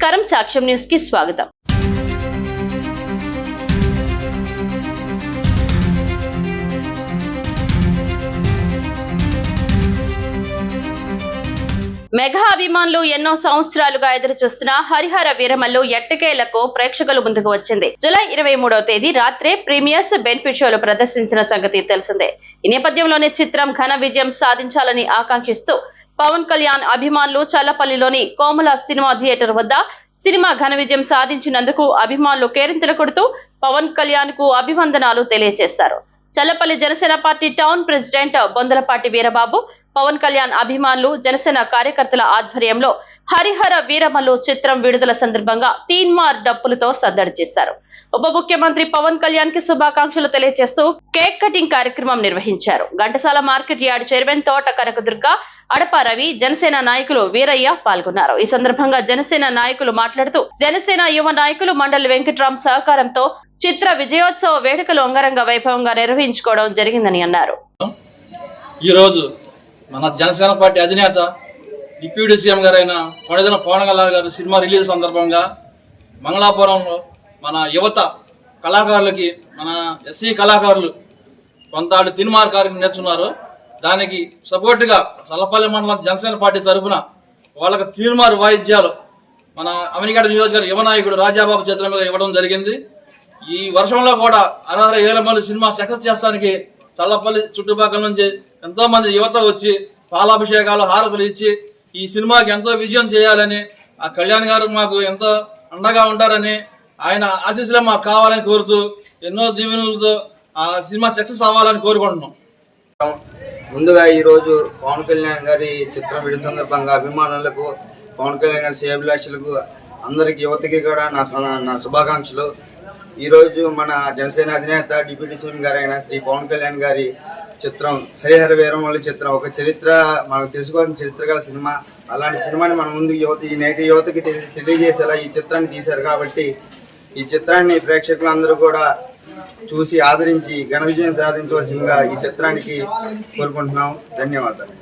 నమస్కారం సాక్ష్యం న్యూస్కి స్వాగతం. మెగా అభిమానులు ఎన్నో సంవత్సరాలుగా ఎదురు చూస్తున్న హరిహర వీరమల్లు ఎట్టకేలకు ప్రేక్షకుల ముందుకు వచ్చింది. జూలై ఇరవై మూడవ తేదీ రాత్రే ప్రీమియర్స్ బెనిఫిట్ షోలు ప్రదర్శించిన సంగతి తెలిసిందే. ఈ నేపథ్యంలోనే చిత్రం ఘన విజయం సాధించాలని ఆకాంక్షిస్తూ పవన్ కళ్యాణ్ అభిమానులు చల్లపల్లిలోని కోమల సినిమా థియేటర్ వద్ద సినిమా ఘన విజయం సాధించినందుకు అభిమానులు కేరింతలు కొడుతూ పవన్ కళ్యాణ్కు అభివందనాలు తెలియజేశారు. Challapalli Janasena party town president Bondalapati Veerababu Pawan Kalyan అభిమానులు జనసేన కార్యకర్తల ఆధ్వర్యంలో హరిహర వీరమల్లు చిత్రం విడుదల సందర్భంగా తీన్మార్ డప్పులతో సద్దడి చేశారు. ఉప ముఖ్యమంత్రి పవన్ కళ్యాణ్కి శుభాకాంక్షలు తెలియజేస్తూ కేక్ కటింగ్ కార్యక్రమం నిర్వహించారు. ఘంటసాల మార్కెట్ యార్డ్ చైర్మన్ తోట కనకదుర్గ అడప రవి జనసేన నాయకులు వీరయ్య పాల్గొన్నారు. ఈ సందర్భంగా జనసేన నాయకులు మాట్లాడుతూ జనసేన యువ నాయకులు మండలి వెంకట్రామ్ సహకారంతో చిత్ర విజయోత్సవ వేడుకలు అంగరంగ వైభవంగా నిర్వహించుకోవడం జరిగిందని అన్నారు. ఈరోజు మన జనసేన పార్టీ అధినేత డిప్యూటీ సీఎం గారైన కొడదన పవన్ కళ్యాణ్ గారు సినిమా రిలీజ్ సందర్భంగా మంగళాపురంలో మన యువత కళాకారులకి మన ఎస్సీ కళాకారులు కొంత వాళ్ళు తినుమార్ కార్యక్రమం నేర్చున్నారు. దానికి సపోర్టుగా సలపల్లి మండలం జనసేన పార్టీ తరఫున వాళ్ళకి తీర్మారు వాయిద్యాలు మన అమెరికా నియోజకవర్గ యువ నాయకుడు రాజాబాబు చేతుల మీద ఇవ్వడం జరిగింది. ఈ వర్షంలో కూడా అరవై వేల మంది సినిమా సక్సెస్ చేస్తానికి చల్లపల్లి చుట్టుపక్కల నుంచి ఎంతో మంది యువత వచ్చి పాలాభిషేకాలు హారతులు ఇచ్చి ఈ సినిమాకి ఎంతో విజయం చేయాలని ఆ కళ్యాణ్ గారు మాకు ఎంతో అండగా ఉంటారని ఆయన ఆశీస్సులే మాకు కావాలని కోరుతూ ఎన్నో దీవెనలతో ఆ సినిమా సక్సెస్ అవ్వాలని కోరుకుంటున్నాం. ముందుగా ఈరోజు పవన్ కళ్యాణ్ గారి చిత్రం విడుదల సందర్భంగా అభిమానులకు పవన్ కళ్యాణ్ గారి శ్రేయభిలాషులకు అందరికి యువతకి కూడా నా నా శుభాకాంక్షలు. ఈరోజు మన జనసేన అధినేత డిప్యూటీ సీఎం గారైన శ్రీ పవన్ కళ్యాణ్ గారి చిత్రం హరిహర వీరమల్లి చిత్రం ఒక చరిత్ర మనకు తెలుసుకోవాల్సిన చరిత్ర గల సినిమా. అలాంటి సినిమాని మన ముందు యువత ఈ నేటి యువతకి తెలి- తెలియజేసేలా ఈ చిత్రాన్ని తీశారు కాబట్టి ఈ చిత్రాన్ని ప్రేక్షకులందరూ కూడా చూసి ఆదరించి ఘన విజయం సాధించవలసిందిగా ఈ చిత్రానికి కోరుకుంటున్నాం. ధన్యవాదాలు.